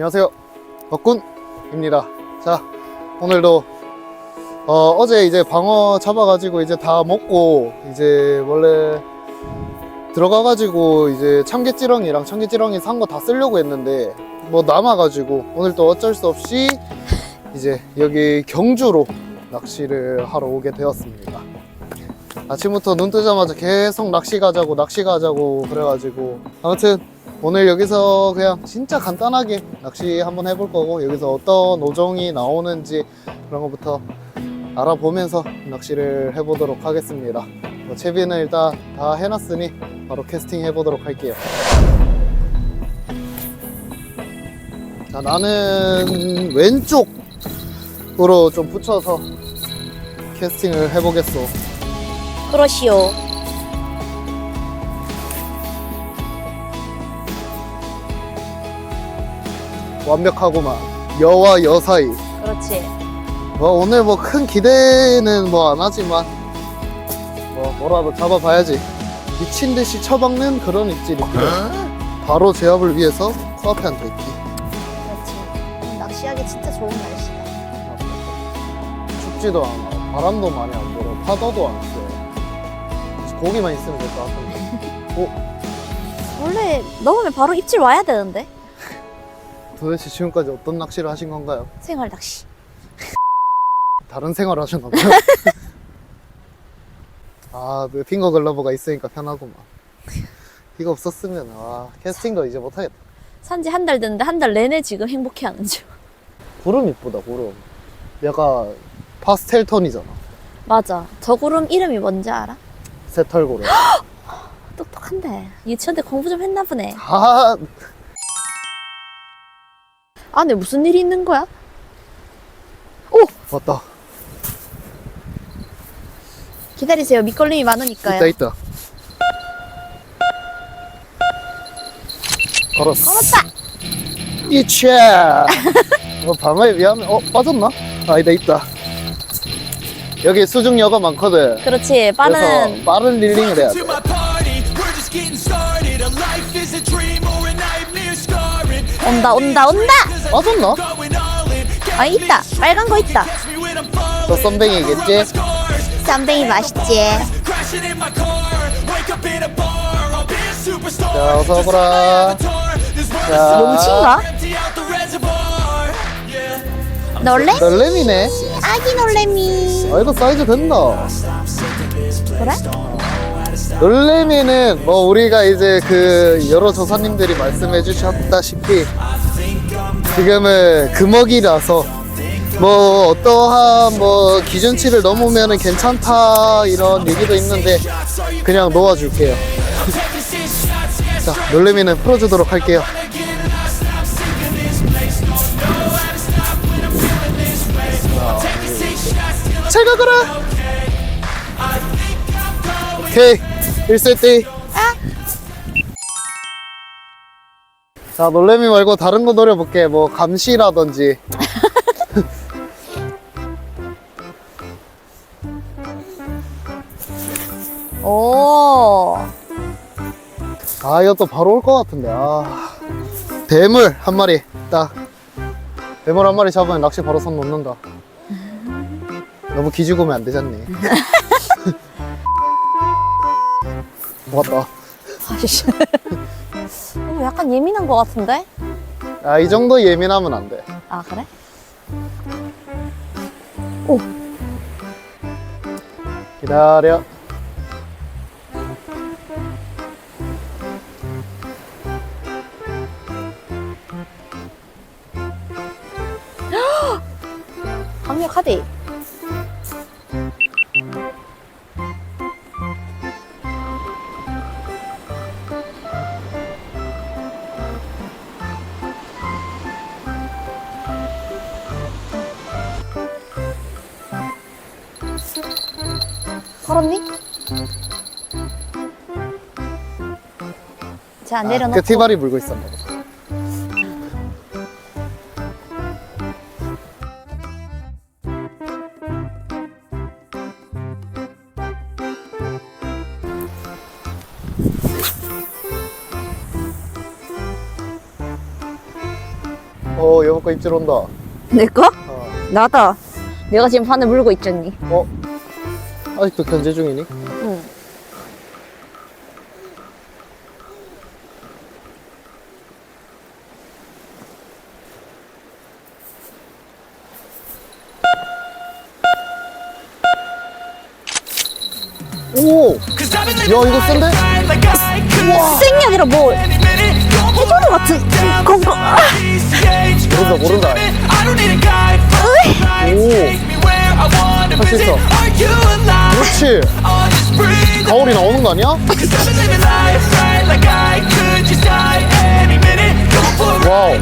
안녕하세요. 덕군입니다. 자, 오늘도 어, 제 이제 방어 잡아가지고 이제 다 먹고 이제 원래 들어가가지고 이제 참깨찌렁이랑 참깨찌렁이 산 거 다 쓰려고 했는데 뭐 남아가지고 오늘 또 어쩔 수 없이 이제 여기 경주로 낚시를 하러 오게 되었습니다. 아침부터 눈 뜨자마자 계속 낚시 가자고 낚시 가자고 그래가지고 아무튼 오늘 여기서 그냥 진짜 간단하게 낚시 한번 해볼 거고 여기서 어떤 어종이 나오는지 그런 것부터 알아보면서 낚시를 해보도록 하겠습니다. 뭐 채비는 일단 다 해놨으니 바로 캐스팅 해보도록 할게요. 자, 나는 왼쪽으로 좀 붙여서 캐스팅을 해보겠어. 그러시오. 완벽하고만 여와 여 사이. 그렇지. 뭐 오늘 뭐 큰 기대는 뭐 안 하지만 뭐 뭐라도 잡아봐야지 미친 듯이 처박는 그런 입질이 바로 제압을 위해서 코앞에 앉아 있기 그렇지. 오늘 낚시하기 진짜 좋은 날씨다. 춥지도 않아 바람도 많이 안 불어 파도도 안세 고기만 있으면 될 것 같은데 원래 넣으면 바로 입질 와야 되는데. 도대체 지금까지 어떤 낚시를 하신 건가요? 생활 낚시. 다른 생활 하셨나 봐요 아, 그 핑거 글러브가 있으니까 편하구만 이거 없었으면 아 캐스팅도 이제 못 하겠다 산지 한 달 됐는데 한 달 내내 지금 행복해하는 중. 구름 이쁘다 구름 약간 파스텔 톤이잖아 맞아. 저 구름 이름이 뭔지 알아? 새털 구름 똑똑한데. 유치원 때 공부 좀 했나 보네. 아 안에 무슨 일이 있는 거야? 맞다 기다리세요. 밑걸림이 많으니까요. 있다 있다 걸었어 걸었다. 이차 어, 방어에 비하면 어 빠졌나? 아니다 있다 여기 수중여가 많거든 그렇지. 그래서 빠는 빠른 릴링을 해야 돼 to my party. We're just getting started. A life is a dream 온다 온다 온다. in. 아 있다. 빨간 거 있다. 썸뱅이겠지? Scars. 쌈뱅이 맛있지. 자 어서 오거라 자. Yeah. 놀래? 널렘이네 아기 놀래미. 아 이거 사이즈 된다 그래? 놀래미는 뭐 우리가 이제 그 여러 조사님들이 말씀해 주셨다시피 지금은 금어기라서 뭐 어떠한 뭐 기준치를 넘으면 괜찮다 이런 얘기도 있는데 그냥 놓아줄게요. 자 놀래미는 풀어주도록 할게요. 잘 가거라! 오케이. 1세트 자 놀래미 말고 다른 거 노려볼게. 뭐 감시라든지. 오. 아 이것도 바로 올 것 같은데. 아. 대물 한 마리. 딱. 대물 한 마리 잡으면 낚시 바로 손 놓는다. 너무 오면 안 되잖니. 왔다. 아이씨. 어, 약간 예민한 것 같은데? 아 이 정도 예민하면 안 돼 아 그래? 기다려 강력하대. 자 내려놓고 그 티발이 물고 있었나 봐거 입질 온다. 내 거? 어. 나다. 내가 지금 바늘 물고 있잖니. 어? 아직도 견제 중이니? 응. 오! Cause I've been 야, living 이거 센데? life like I could 생이 아니라 뭐 해조류 같은 건가? 아, 모른다, 모른다. 할수 visit. 있어. 그렇지! 가오리 나오는 거 아니야? 와우.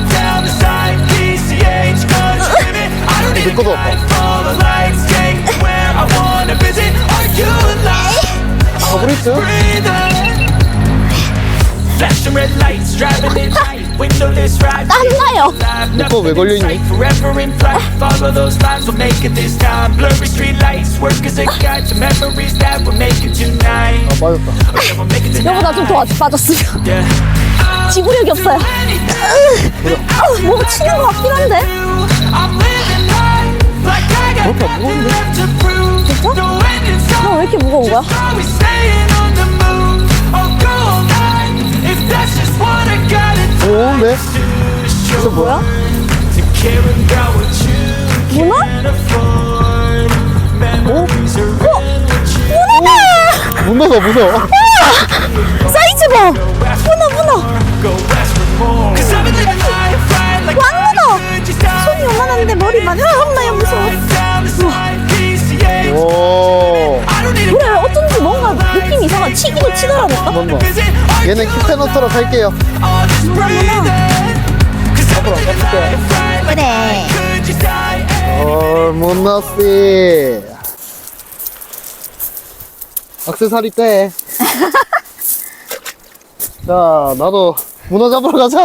Are you alive? 가브리스? breathing. Flashing red lights, driving it right, windowless ride. 땀나요. 이거 왜 걸려있니? Forever in flight, follow those lines, we'll make it this time. Blurry street lights, work as a guide to memories that we're making tonight. 아, 빠졌다. Yeah, we'll make it tonight. 여보다 좀 도와줘 빠졌으면 Yeah. 지구력이 없어요. 아, 뭐 치는 것 같긴 한데. I'm living life like I got 그렇게 안 nothing 무거운데? left to prove. 진짜? No end in sight. 너 왜 이렇게 무거운 거야? Always staying on 좋은데? 이거 뭐야? 문어? what you 문어다! 문어가 무서워. 사이즈 봐! 문어 문어! 왕문어! 손이 요만한데 머리만 아 엄마야 무서워 the side, 치기도 치더라니까. Are 얘는 키페너처럼 살게요. 앞으로 안 like 그래. 어, 문어씨. 악세사리 떼. 자, 나도 문어 잡으러 가자.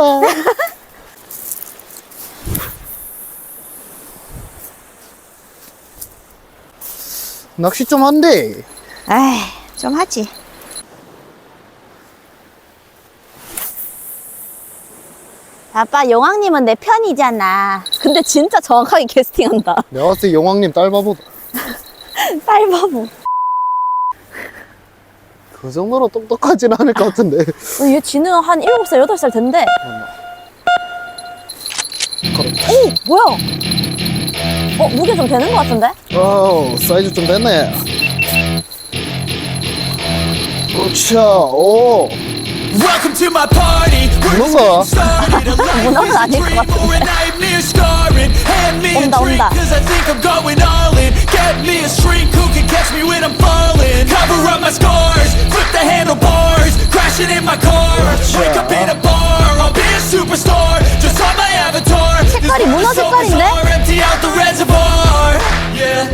낚시 좀 한대. 에이 좀 하지 아빠 용왕님은 내 편이잖아 근데 진짜 정확하게 캐스팅한다 내가 봤을 때 용왕님 딸 바보다. 딸바보 그 정도로 똑똑하지는 않을 것 같은데. 어, 얘 지는 한 7살 8살 된대 오 뭐야 어 무게 좀 되는 것 같은데 어, 사이즈 좀 됐네. 그렇죠. 오. Welcome to my party. We're just 문어가. getting started. A life 문어는 is a 아닐 것 dream or a nightmare scarring. Hand me a 온다, drink, 온다. cause I think I'm going all in. Get me a shrink who can catch me when I'm falling. Cover up my scars, flip the handlebars, crashing in my car. Wake up in a bar, I'll be a superstar. Just on my avatar. 색깔이 문어 This is so 색깔인데? bizarre, Empty out the reservoir. Yeah.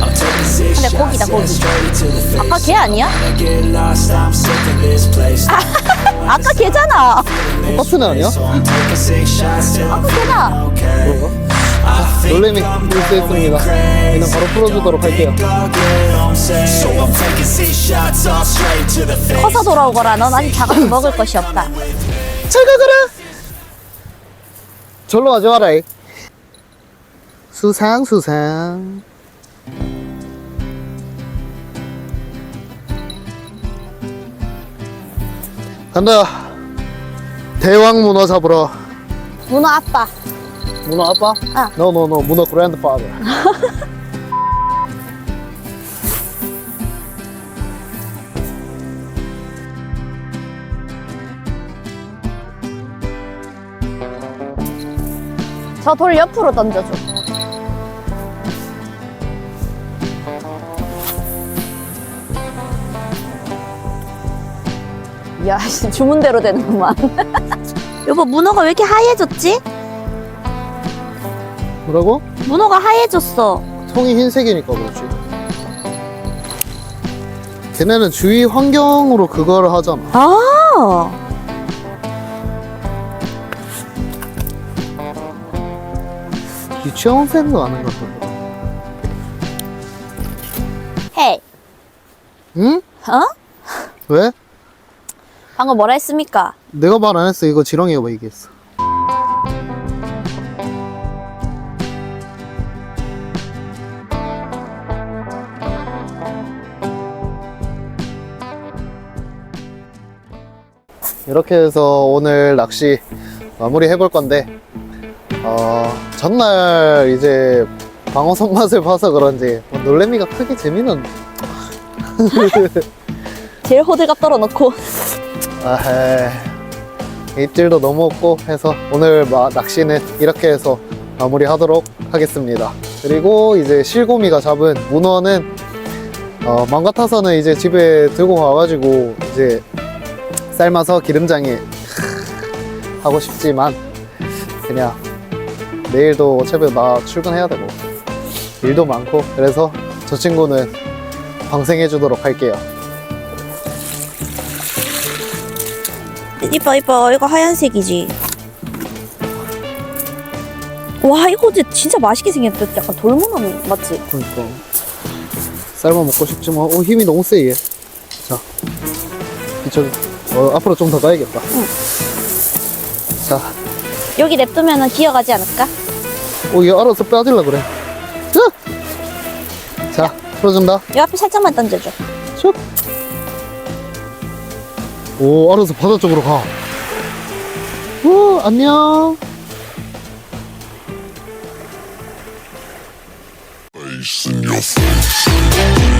I'm taking six 근데 고기다, shots, 고기. yeah, straight to the face. 아까 걔 아니야? 똑같은 애 아니야? 아까. 그런가? Think 놀래미 going 얘는 바로 풀어주도록 할게요. 커서 돌아오거라 넌 아직 작아서 먹을 것이 없다 잘 가거라. 절로 가져와라. 이. 수상 수상. 간다. 대왕 문어 잡으러. 문어 아빠 문어 아빠? 아. No no no 문어 grandfather. 저 돌 옆으로 던져줘 야 씨, 주문대로 되는구만 여보 문어가 왜 이렇게 하얘졌지? 뭐라고? 문어가 하얘졌어 통이 흰색이니까 그렇지. 걔네는 주위 환경으로 그거를 하잖아. 아 유치원생도 아는 것 같아. 헤이 응? 어? 왜? 방금 뭐라 했습니까? 내가 말 안 했어. 이거 지렁이가 뭐 얘기했어. 이렇게 해서 오늘 낚시 마무리 해볼 건데 어, 전날 이제 방어선 맛을 봐서 그런지 뭐 놀래미가 크게 재미는 제일 호들갑 떨어놓고 아헤 입질도 너무 없고 해서 오늘 마- 낚시는 이렇게 해서 마무리하도록 하겠습니다. 그리고 이제 실고미가 잡은 문어는 어, 맘 같아서는 이제 집에 들고 가가지고 이제 삶아서 기름장에 하고 싶지만 그냥 내일도 어차피 나 출근해야 되고 일도 많고 그래서 저 친구는 방생해 주도록 할게요. 이뻐 이뻐 이거 하얀색이지 와 이거 진짜 맛있게 생겼다 약간 돌문어 맞지? 그러니까 삶아 먹고 싶지만 어 힘이 너무 세 얘. 자 이쪽 어, 앞으로 좀 더 가야겠다. 자, 여기 냅두면 기어가지 않을까? 어, 얘 알아서 빠질라 그래. 자, 자 풀어준다. 이 앞에 살짝만 던져줘 슉. 오, 알아서 바다 쪽으로 가. 오, 안녕. in.